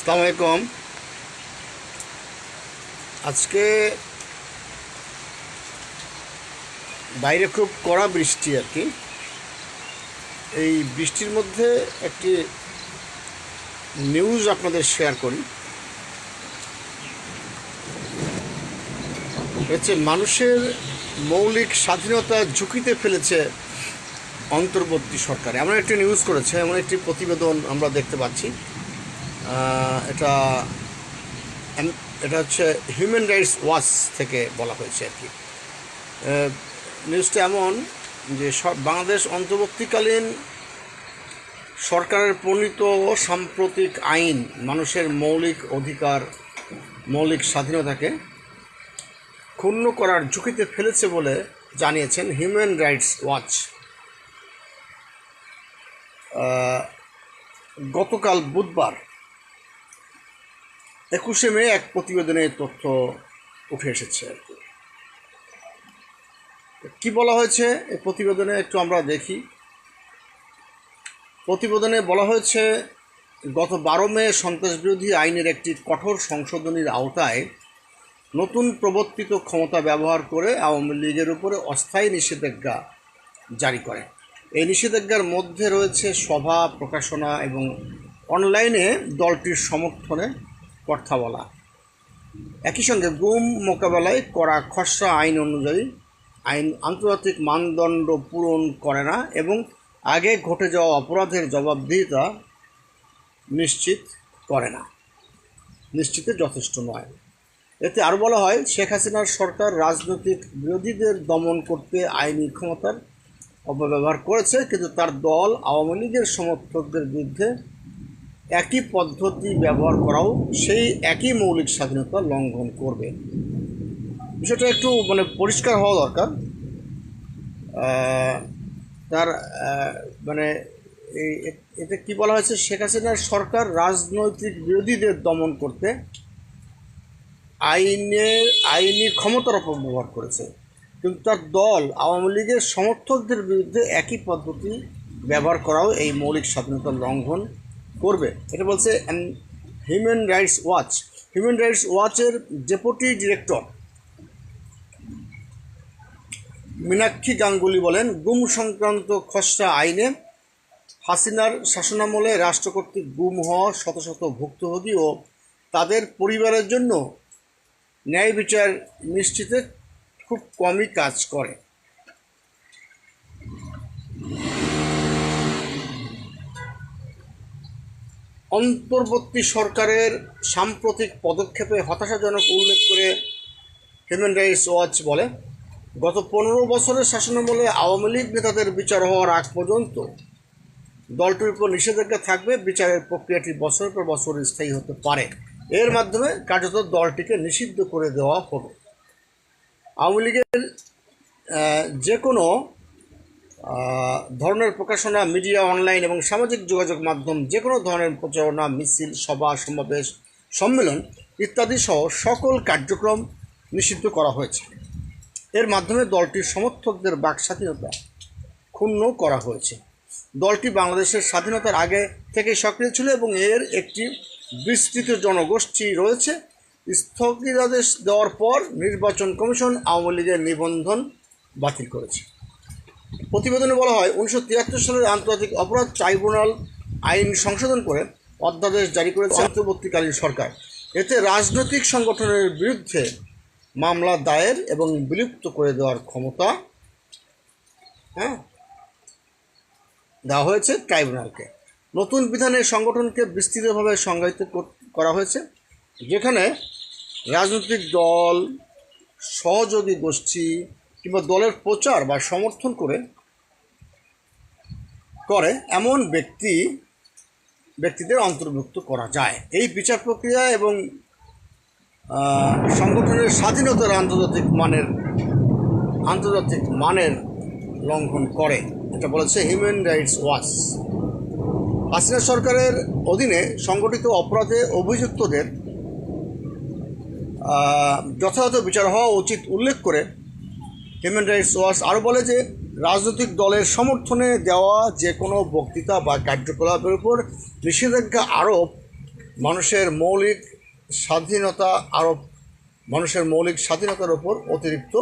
আসসালামু আলাইকুম। আজকে বাইরে খুব কড়া বৃষ্টি আর কি। এই বৃষ্টির মধ্যে একটি নিউজ আপনাদের শেয়ার করি। হচ্ছে মানুষের মৌলিক স্বাধীনতা ঝুঁকিতে ফেলেছে অন্তর্বর্তী সরকার। এমন একটি নিউজ করেছে, এমন একটি প্রতিবেদন আমরা দেখতে পাচ্ছি। এটা এটা হচ্ছে হিউম্যান রাইটস ওয়াচ থেকে বলা হয়েছে আর কি। নিউজটা এমন যে স- বাংলাদেশ অন্তর্বর্তীকালীন সরকারের প্রণীত সাম্প্রতিক আইন মানুষের মৌলিক অধিকার, মৌলিক স্বাধীনতাকে ক্ষুণ্ণ করার ঝুঁকিতে ফেলেছে বলে জানিয়েছেন হিউম্যান রাইটস ওয়াচ গতকাল বুধবার একুশে মে এক প্রতিবেদনে তথ্য উঠে এসেছে আর কি। বলা হয়েছে এই প্রতিবেদনে একটু আমরা দেখি। প্রতিবেদনে বলা হয়েছে, গত বারো মে সন্ত্রাসবিরোধী আইনের একটি কঠোর সংশোধনীর আওতায় নতুন প্রবর্তিত ক্ষমতা ব্যবহার করে আওয়ামী লীগের উপরে অস্থায়ী নিষেধাজ্ঞা জারি করে। এই নিষেধাজ্ঞার মধ্যে রয়েছে সভা, প্রকাশনা এবং অনলাইনে দলটির সমর্থনে কথা বলা একই সঙ্গে গুম মোকাবেলায় করা খসড়া আইন অনুযায়ী আইন আন্তর্জাতিক মানদণ্ড পূরণ করে না এবং আগে ঘটে যাওয়া অপরাধের জবাবদিহিতা নিশ্চিত করে না। নিশ্চিতে যথেষ্ট নয়। এতে আরও বলা হয়, শেখ হাসিনার সরকার রাজনৈতিক বিরোধীদের দমন করতে আইনি ক্ষমতার অপব্যবহার করেছে, কিন্তু তার দল আওয়ামী লীগের সমর্থকদের বিরুদ্ধে একই পদ্ধতি ব্যবহার করাও সেই একই মৌলিক স্বাধীনতা লঙ্ঘন করবে। বিষয়টা একটু মানে পরিষ্কার হওয়া দরকার। তার মানে এতে কি বলা হয়েছে? শেখ হাসিনার সরকার রাজনৈতিক বিরোধীদের দমন করতে আইনের আইনি ক্ষমতার অপব্যবহার করেছে। কিন্তু তার দল আওয়ামী লীগের সমর্থকদের বিরুদ্ধে একই পদ্ধতি ব্যবহার করাও এই মৌলিক স্বাধীনতা লঙ্ঘন করবে। এটা বলছে human rights watch human rights ওয়াচের deputy director Meenakshi Ganguly বলেন, গুম সংক্রান্ত খসড়া আইনে হাসিনার শাসনামলে রাষ্ট্র কর্তৃক গুম হওয়া শত শত ভুক্তভোগী ও তাদের পরিবারের জন্য ন্যায় বিচার নিশ্চিতে খুব কমই কাজ করে। অন্তর্বর্তী সরকারের সাম্প্রতিক পদক্ষেপে হতাশাজনক উল্লেখ করে হিউম্যান রাইটস ওয়াচ বলে, গত পনেরো বছরের শাসনামলে আওয়ামী লীগ নেতাদের বিচার হওয়ার আগ পর্যন্ত দলটির উপর নিষেধাজ্ঞা থাকবে, বিচারের প্রক্রিয়াটি বছরের পর বছর স্থায়ী হতে পারে। এর মাধ্যমে কার্যত দলটিকে নিষিদ্ধ করে দেওয়া হবে আওয়ামী লীগের যে কোনো ধরনের প্রকাশনা, মিডিয়া, অনলাইন এবং সামাজিক যোগাযোগ মাধ্যম যে কোনো ধরনের প্রচারণা, মিছিল, সভা, সমাবেশ, সম্মেলন ইত্যাদি সহ সকল কার্যক্রম নিষিদ্ধ করা হয়েছে। এর মাধ্যমে দলটির সমর্থকদের বাক স্বাধীনতা ক্ষুণ্ণ করা হয়েছে। দলটি বাংলাদেশের স্বাধীনতার আগে থেকে সক্রিয় ছিল এবং এর একটি বিস্তৃত জনগোষ্ঠী রয়েছে। স্থগিতাদেশ দেওয়ার পর নির্বাচন কমিশন আওয়ামী লীগের নিবন্ধন বাতিল করেছে। প্রতিবেদনে বলা হয়, উনিশশো তিয়াত্তর সালের আন্তর্জাতিক অপরাধ ট্রাইব্যুনাল আইন সংশোধন করে অধ্যাদেশ জারি করেছে অন্তর্বর্তীকালীন সরকার। এতে রাজনৈতিক সংগঠনের বিরুদ্ধে মামলা দায়ের এবং বিলুপ্ত করে দেওয়ার ক্ষমতা হ্যাঁ দেওয়া হয়েছে ট্রাইব্যুনালকে। নতুন বিধানে সংগঠনকে বিস্তৃতভাবে সংজ্ঞায়িত করা হয়েছে, যেখানে রাজনৈতিক দল, সহযোগী গোষ্ঠী কিংবা দলের প্রচার বা সমর্থন করে করে এমন ব্যক্তি, ব্যক্তিদের অন্তর্ভুক্ত করা যায়। এই বিচার প্রক্রিয়া এবং সংগঠনের স্বাধীনতার আন্তর্জাতিক মানের আন্তর্জাতিক মানের লঙ্ঘন করে। এটা বলেছে হিউম্যান রাইটস ওয়াচ হাসিনা সরকারের অধীনে সংগঠিত অপরাধে অভিযুক্তদের যথাযথ বিচার হওয়া উচিত উল্লেখ করে হিউম্যান রাইটস ওয়াচ আরও বলে যে, রাজনৈতিক দলের সমর্থনে দেওয়া যে কোনো বক্তৃতা বা কার্যকলাপের উপর নিষেধাজ্ঞা আরোপ, মানুষের মৌলিক স্বাধীনতা আরোপ, মানুষের মৌলিক স্বাধীনতার ওপর অতিরিক্ত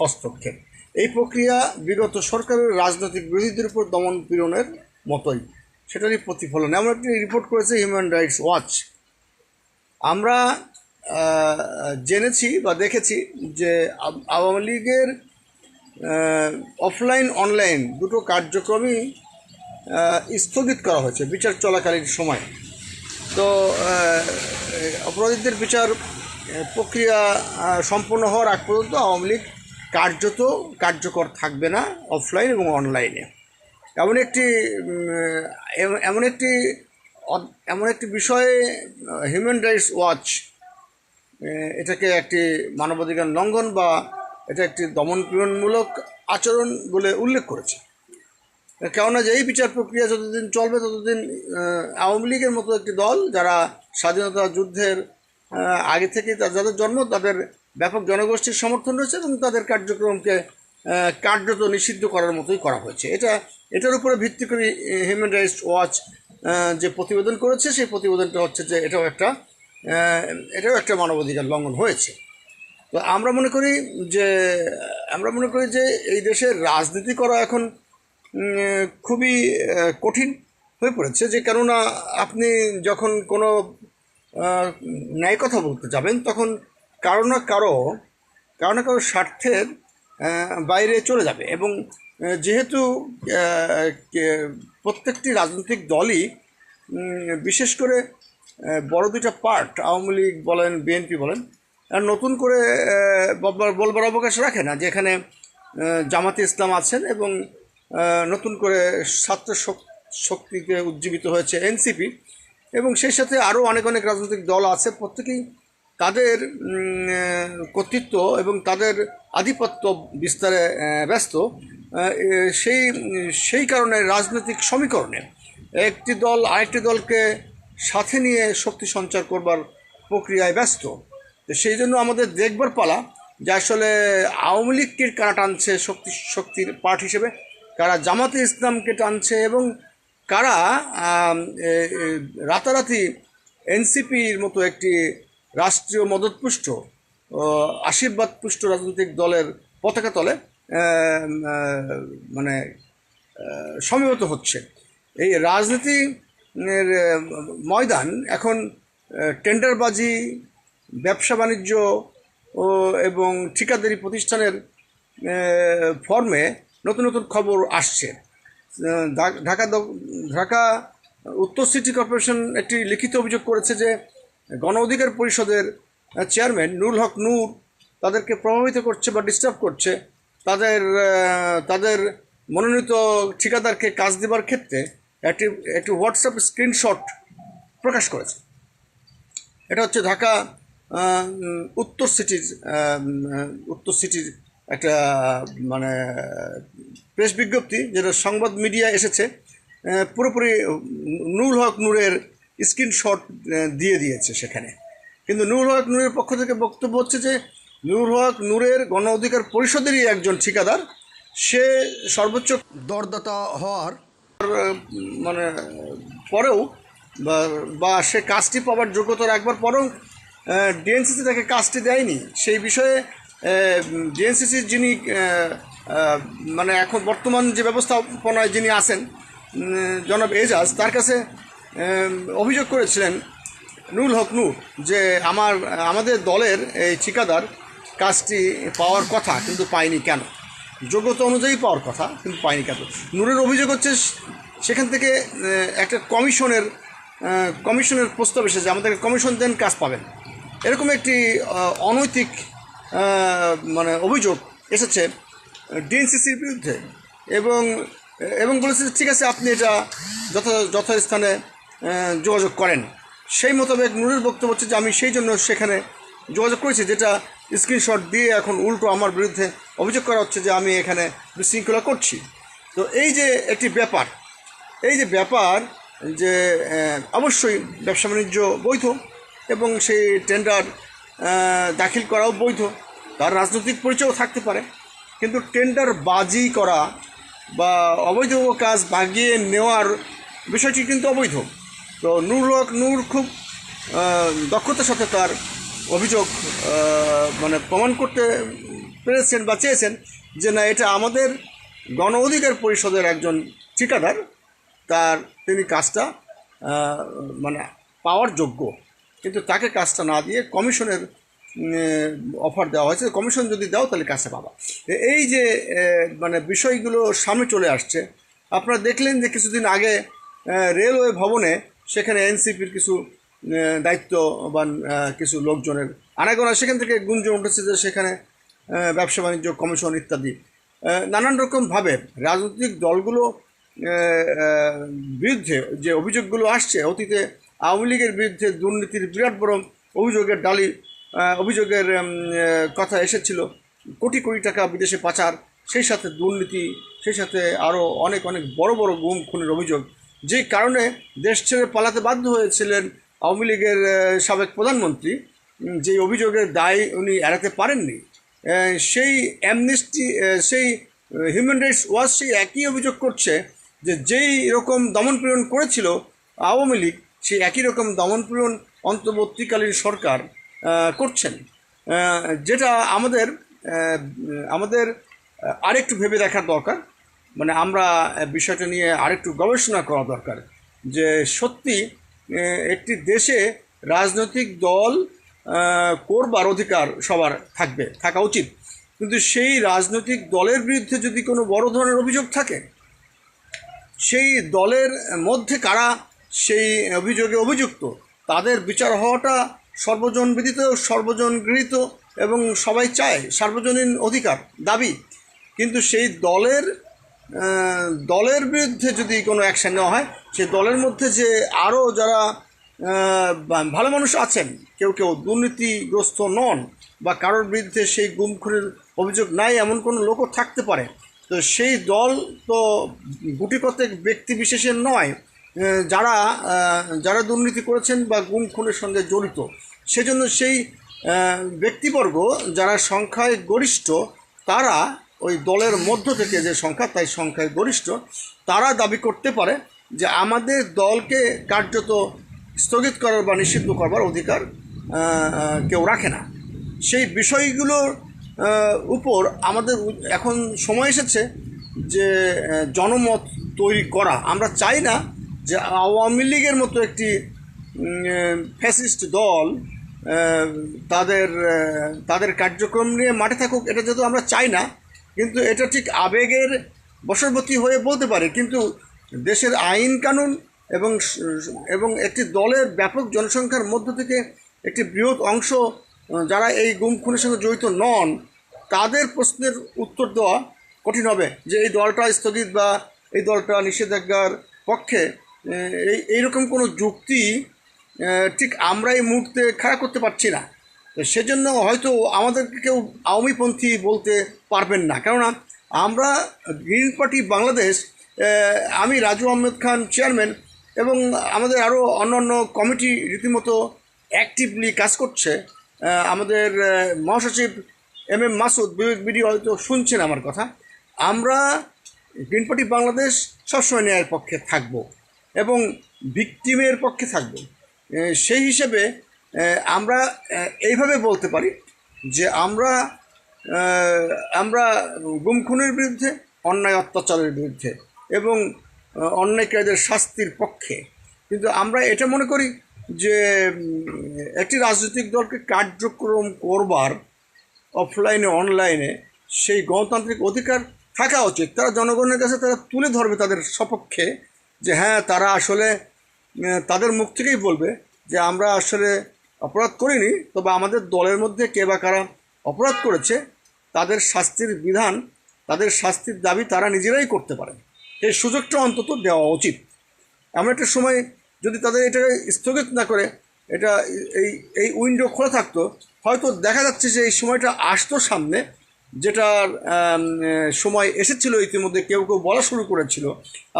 হস্তক্ষেপ। এই প্রক্রিয়া বিগত সরকারের রাজনৈতিক বিরোধীদের উপর দমন পীড়নের মতোই। সেটারই প্রতিফলন। এমন একটি রিপোর্ট করেছে হিউম্যান রাইটস ওয়াচ আমরা জেনেছি বা দেখেছি যে আওয়ামী লীগের অফলাইন, অনলাইন দুটো কার্যক্রমই স্থগিত করা হয়েছে বিচার চলাকালীন সময়। তো অপরাধীদের বিচার প্রক্রিয়া সম্পূর্ণ হওয়ার আগ পর্যন্ত আওয়ামী লীগ কার্যত কার্যকর থাকবে না অফলাইন এবং অনলাইনে। এমন একটি এমন একটি এমন একটি বিষয়ে হিউম্যান রাইটস ওয়াচ এটাকে একটি মানবাধিকার লঙ্ঘন বা এটা একটি দমনপীড়নমূলক আচরণ বলে উল্লেখ করেছে। কেননা যে এই বিচার প্রক্রিয়া যতদিন চলবে, ততদিন আওয়ামী লীগের মতো একটি দল যারা স্বাধীনতা যুদ্ধের আগে থেকে যাদের জন্ম, তাদের ব্যাপক জনগোষ্ঠীর সমর্থন রয়েছে এবং তাদের কার্যক্রমকে কার্যত নিষিদ্ধ করার মতোই করা হয়েছে। এটা, এটার উপরে ভিত্তি করে হিউম্যান রাইটস ওয়াচ যে প্রতিবেদন করেছে, সেই প্রতিবেদনটা হচ্ছে যে এটাও একটা এটাও একটা মানবাধিকার লঙ্ঘন হয়েছে। তো আমরা মনে করি যে, আমরা মনে করি যে এই দেশের রাজনীতি করা এখন খুবই কঠিন হয়ে পড়েছে যে কেননা আপনি যখন কোনো ন্যায় কথা বলতে যাবেন তখন কারও না কারও কারও না কারও স্বার্থের বাইরে চলে যাবে এবং যেহেতু প্রত্যেকটি রাজনৈতিক দলই বিশেষ করে বড় দুইটা পার্ট আওয়ামী লীগ বলেন বিএনপি বলেন আর নতুন করে বলবার অবকাশ রাখে না, যেখানে জামাতে ইসলাম আছেন এবং নতুন করে ছাত্র শক- শক্তিতে উজ্জীবিত হয়েছে এনসিপি এবং সেই সাথে আরও অনেক অনেক রাজনৈতিক দল আছে, প্রত্যেকেই তাদের কর্তৃত্ব এবং তাদের আধিপত্য বিস্তারে ব্যস্ত। সেই সেই কারণে রাজনৈতিক সমীকরণে একটি দল আরেকটি দলকে সাথে নিয়ে শক্তি সঞ্চার করবার প্রক্রিয়ায় ব্যস্ত। তো সেই জন্য আমাদের দেখবার পালা যে আসলে আওয়ামী লীগকে কারা টানছে শক্তি শক্তির পার্ট হিসেবে কারা জামাতে ইসলামকে টানছে এবং কারা রাতারাতি এনসিপির মতো একটি রাষ্ট্রীয় মদতপুষ্ট আশীর্বাদপুষ্ট রাজনৈতিক দলের পতাকা তলে মানে আহ, সমবেত হচ্ছে। এই রাজনীতি ময়দান এখন টেন্ডারবাজি, ব্যবসা বাণিজ্য ও এবং ঠিকাদারি প্রতিষ্ঠানের ফর্মে নতুন নতুন খবর আসছে। ঢাকা ঢাকা উত্তর সিটি কর্পোরেশন একটি লিখিত অভিযোগ করেছে যে, গণ অধিকার পরিষদের চেয়ারম্যান নুরুল হক নূর তাদেরকে প্রভাবিত করছে বা ডিস্টার্ব করছে। তাদের তাদের মনোনীত ঠিকাদারকে কাজ দেবার ক্ষেত্রে একটি একটি হোয়াটসঅ্যাপ স্ক্রিনশট প্রকাশ করেছে। এটা হচ্ছে ঢাকা উত্তর সিটির উত্তর সিটির একটা মানে প্রেস বিজ্ঞপ্তি যেটা সংবাদ মিডিয়া এসেছে পুরোপুরি নুরুল হক নূরের স্ক্রিনশট দিয়ে দিয়েছে সেখানে। কিন্তু নুরুল হক নূরের পক্ষ থেকে বক্তব্য হচ্ছে যে, নুরুল হক নূরের গণ অধিকার পরিষদেরই একজন ঠিকাদার। সে সর্বোচ্চ দরদাতা হওয়ার মানে পরেও বা সে কাজটি পাওয়ার যোগ্যতা রাখবার পরেও ডিএনসিসি তাকে কাজটি দেয়নি। সেই বিষয়ে ডিএনসিসির যিনি মানে এখন বর্তমান যে ব্যবস্থাপনায় যিনি আছেন জনাব এজাজ, তার কাছে অভিযোগ করেছিলেন, নুরুল হক নূর, যে আমার, আমাদের দলের এই ঠিকাদার কাজটি পাওয়ার কথা কিন্তু পায়নি কেন? যোগ্যতা অনুযায়ী পাওয়ার কথা, কিন্তু পায়নি কেন? নূরের অভিযোগ হচ্ছে, সেখান থেকে একটা কমিশনের কমিশনের প্রস্তাব এসেছে, আমাদেরকে কমিশন দেন, কাজ পাবেন। এরকম একটি অনৈতিক মানে অভিযোগ এসেছে, ডিএনসিসির বিরুদ্ধে। এবং এবং বলেছে ঠিক আছে, আপনি এটা যথা, যথাস্থানে যোগাযোগ করেন। সেই মোতাবেক নূরের বক্তব্য হচ্ছে যে, আমি সেই জন্য সেখানে যোগাযোগ করেছি, যেটা স্ক্রিনশট দিয়ে এখন উল্টো আমার বিরুদ্ধে অভিযোগ করা হচ্ছে যে আমি এখানে বিশৃঙ্খলা করছি। তো এই যে একটি ব্যাপার, এই যে ব্যাপার যে অবশ্যই ব্যবসা বাণিজ্য বৈধ এবং সেই টেন্ডার দাখিল করাও বৈধ। তার রাজনৈতিক পরিচয়ও থাকতে পারে। কিন্তু টেন্ডার বাজি করা বা অবৈধ কাজ বাগিয়ে নেওয়ার বিষয়টি কিন্তু অবৈধ। তো নূর নূর খুব দক্ষতার সাথে তার অভিযোগ মানে প্রমাণ করতে পেরেছেন বা চেয়েছেন যে না, এটা আমাদের গণ অধিকার পরিষদের একজন ঠিকাদার, তার তিনি কাজটা মানে পাওয়ার যোগ্য। কিন্তু তাকে কাজটা না দিয়ে কমিশনের অফার দেওয়া হয়েছে। কমিশন যদি দাও, তাহলে কাজটা পাবা। এই যে মানে বিষয়গুলো সামনে চলে আসছে, আপনারা দেখলেন যে কিছুদিন আগে রেলওয়ে ভবনে সেখানে এনসিপির কিছু দায়িত্ববান কিছু লোকজনের। আনাগোনা সেখান থেকে গুঞ্জন উঠেছে যে সেখানে ব্যবসা বাণিজ্য, কমিশন ইত্যাদি। নানান রকমভাবে রাজনৈতিক দলগুলো বিরুদ্ধে যে অভিযোগগুলো আসছে, অতীতে আওয়ামী লীগের বিরুদ্ধে দুর্নীতির বিরাট বড় অভিযোগের ডালি অভিযোগের কথা এসেছিল। কোটি কোটি টাকা বিদেশে পাচার, সেই সাথে দুর্নীতি, সেই সাথে আরও অনেক অনেক বড় বড় গুম, খুনের অভিযোগ। যে কারণে দেশ ছেড়ে পালাতে বাধ্য হয়েছিলেন আওয়ামী লীগের সাবেক প্রধানমন্ত্রী যে অভিযোগের দায় উনি এড়াতে পারেননি সেই অ্যামনেস্টি সেই হিউম্যান রাইটস ওয়াচ সেই একই অভিযোগ করছে যে যেই রকম দমনপীড়ন করেছিল আওয়ামী লীগ, সেই একই রকম দমনপীড়ন অন্তর্বর্তীকালীন সরকার করছেন। যেটা আমাদের আমাদের আরেকটু ভেবে দেখার দরকার মানে আমরা বিষয়টা নিয়ে আরেকটু গবেষণা করা দরকার যে সত্যি একটি দেশে রাজনৈতিক দল করবার অধিকার সবার থাকবে, থাকা উচিত। কিন্তু সেই রাজনৈতিক দলের বিরুদ্ধে যদি কোনো বড় ধরনের অভিযোগ থাকে, সেই দলের মধ্যে কারা সেই অভিযোগে অভিযুক্ত, তাদের বিচার হওয়াটা সর্বজন বিদিত সর্বজন গৃহীত এবং সবাই চায় সার্বজনীন অধিকার, দাবি। কিন্তু সেই দলের দলের বিরুদ্ধে যদি কোনো অ্যাকশন নেওয়া হয় সেই দলের মধ্যে যে আরও যারা ভালো মানুষ আছেন, কেউ কেউ দুর্নীতিগ্রস্ত নন বা কারোর বিরুদ্ধে সেই গুম খুনের অভিযোগ নাই, এমন কোনো লোকও থাকতে পারে। তো সেই দল তো গুটি কতক ব্যক্তি বিশেষের নয় যারা যারা দুর্নীতি করেছেন বা গুম খুনের সঙ্গে জড়িত। সেজন্য সেই ব্যক্তিবর্গ যারা সংখ্যায় গরিষ্ঠ, তারা ওই দলের মধ্য থেকে যে সংখ্যা, তাই সংখ্যায় গরিষ্ঠ, তারা দাবি করতে পারে যে আমাদের দলকে কার্যত স্থগিত করার বা নিষিদ্ধ করবার অধিকার কেউ রাখে না। সেই বিষয়গুলোর উপর আমাদের এখন সময় এসেছে যে জনমত তৈরি করা। আমরা চাই না যে আওয়ামী লীগের মতো একটি ফ্যাসিস্ট দল তাদের তাদের কার্যক্রম নিয়ে মাঠে থাকুক, এটা যেহেতু আমরা চাই না, কিন্তু এটা ঠিক আবেগের বশবর্তী হয়ে বলতে পারে। কিন্তু দেশের আইন কানুন এবং এবং একটি দলের ব্যাপক জনসংখ্যার মধ্য থেকে একটি বৃহৎ অংশ যারা এই গুম খুনের সঙ্গে জড়িত নন, তাদের প্রশ্নের উত্তর দেওয়া কঠিন হবে যে এই দলটা স্থগিত বা এই দলটা নিষেধাজ্ঞার পক্ষে এই, এইরকম কোনো যুক্তি ঠিক আমরা এই মুহূর্তে খাড়া করতে পারছি না। তো সেজন্য হয়তো আমাদেরকে কেউ আওয়ামীপন্থী বলতে পারবেন না। কেননা আমরা গ্রিন পার্টি বাংলাদেশ আমি রাজু আহমেদ খান চেয়ারম্যান এবং আমাদের আরও অন্যান্য কমিটি রীতিমতো অ্যাক্টিভলি কাজ করছে। আমাদের মহাসচিব এম এম মাসুদ, বিবেক বিডি হয়তো শুনছেন আমার কথা। আমরা গ্রিন পার্টি বাংলাদেশ সবসময় ন্যায়ের পক্ষে থাকব এবং ভিক্টিমের পক্ষে থাকব। সেই হিসেবে আমরা এইভাবে বলতে পারি যে আমরা আমরা গুম খুনের বিরুদ্ধে, অন্যায় অত্যাচারের বিরুদ্ধে এবং অন্যায়কারীদের শাস্তির পক্ষে। কিন্তু আমরা এটা মনে করি যে একটি রাজনৈতিক দলকে কার্যক্রম করবার অফলাইনে অনলাইনে সেই গণতান্ত্রিক অধিকার থাকা উচিত। তারা জনগণের কাছে তারা তুলে ধরবে তাদের সপক্ষে যে হ্যাঁ তারা আসলে তাদের মুখ থেকেই বলবে যে, আমরা আসলে অপরাধ করিনি, তবে আমাদের দলের মধ্যে কে বা কারা অপরাধ করেছে, তাদের শাস্তির বিধান, তাদের শাস্তির দাবি তারা নিজেরাই করতে পারে এই সুযোগটা অন্তত দেওয়া উচিত। এমন একটা সময় যদি তাদের এটা স্থগিত না করে, এটা এই এই উইন্ডো খোলা থাকতো, হয়তো দেখা যাচ্ছে যে এই সময়টা আসতো সামনে, যেটার সময় এসেছিল ইতিমধ্যে, কেউ কেউ বলা শুরু করেছিল।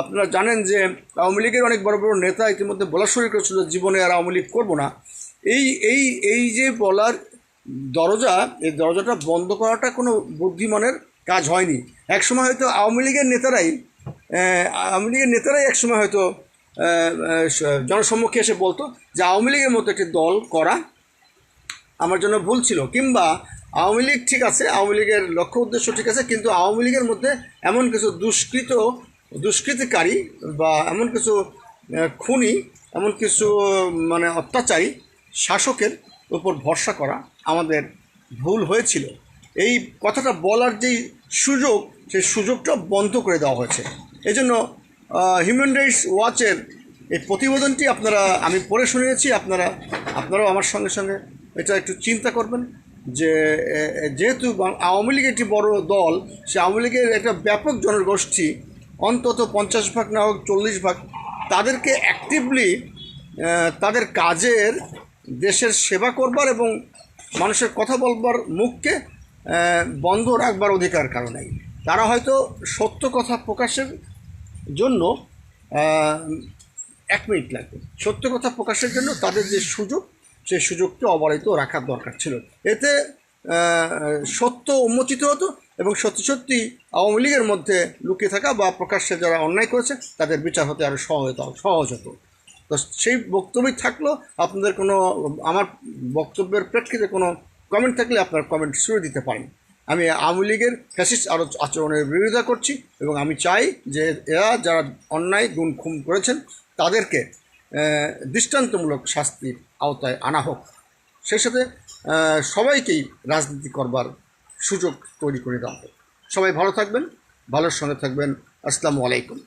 আপনারা জানেন যে আওয়ামী লীগের অনেক বড় বড় নেতা ইতিমধ্যে বলা শুরু করেছিল জীবনে আর আওয়ামী লীগ করব না। এই এই এই যে বলার দরজা, এই দরজাটা বন্ধ করাটা কোনো বুদ্ধিমানের কাজ হয়নি। একসময় হয়তো আওয়ামী লীগের নেতারাই আওয়ামী লীগের নেতারাই একসময় হয়তো জনসম্মুখে এসে বলতো যে আওয়ামী লীগের মতো একটি দল করা আমার জন্য ভুল ছিল। কিংবা আওয়ামী লীগ ঠিক আছে, আওয়ামী লীগের লক্ষ্য উদ্দেশ্য ঠিক আছে, কিন্তু আওয়ামী লীগের মধ্যে এমন কিছু দুষ্কৃত, দুষ্কৃতিকারী বা এমন কিছু খুনি, এমন কিছু মানে অত্যাচারী শাসকের উপর ভরসা করা আমাদের ভুল হয়েছিল। এই কথাটা বলার যেই সুযোগ, সেই সুযোগটা বন্ধ করে দেওয়া হয়েছে। এই জন্য হিউম্যান রাইটস ওয়াচের এই প্রতিবেদনটি আপনারা, আমি পড়ে শুনিয়েছি, আপনারা, আপনারাও আমার সঙ্গে সঙ্গে এটা একটু চিন্তা করবেন যে যেহেতু আওয়ামী লীগ একটি বড় দল, সে আওয়ামী লীগের একটা ব্যাপক জনগোষ্ঠী, অন্তত পঞ্চাশ ভাগ না হোক চল্লিশ ভাগ, তাদেরকে অ্যাক্টিভলি তাদের কাজের, দেশের সেবা করবার এবং মানুষের কথা বলবার মুখকে বন্ধ রাখবার অধিকার কারণেই তারা হয়তো সত্য কথা প্রকাশের জন্য এক মিনিট লাগবে। সত্য কথা প্রকাশের জন্য তাদের যে সুযোগ সেই সুযোগকে অবহিত রাখার দরকার ছিল। এতে সত্য উন্মোচিত হতো এবং সত্যি সত্যি আওয়ামী লীগের মধ্যে লুকিয়ে থাকা বা প্রকাশ্যে যারা অন্যায় করেছে, তাদের বিচার হতে আরও সহজ সহজ হতো। তো সেই বক্তব্যই থাকল। আপনাদের কোনো, আমার বক্তব্যের প্রেক্ষিতে কোনো কমেন্ট থাকলে আপনার কমেন্ট শুরু দিতে পারেন। আমি আওয়ামী লীগের ফ্যাসিস্ট আরও আচরণের বিরোধিতা করছি এবং আমি চাই যে এরা যারা অন্যায় গুণ খুম করেছেন, তাদেরকে দৃষ্টান্তমূলক শাস্তির আওতায় আনা হোক। সেই সাথে সবাইকেই রাজনীতি করবার সুযোগ তৈরি করে দেওয়া হোক সবাই ভালো থাকবেন, ভালোর সঙ্গে থাকবেন। আসসালামু আলাইকুম।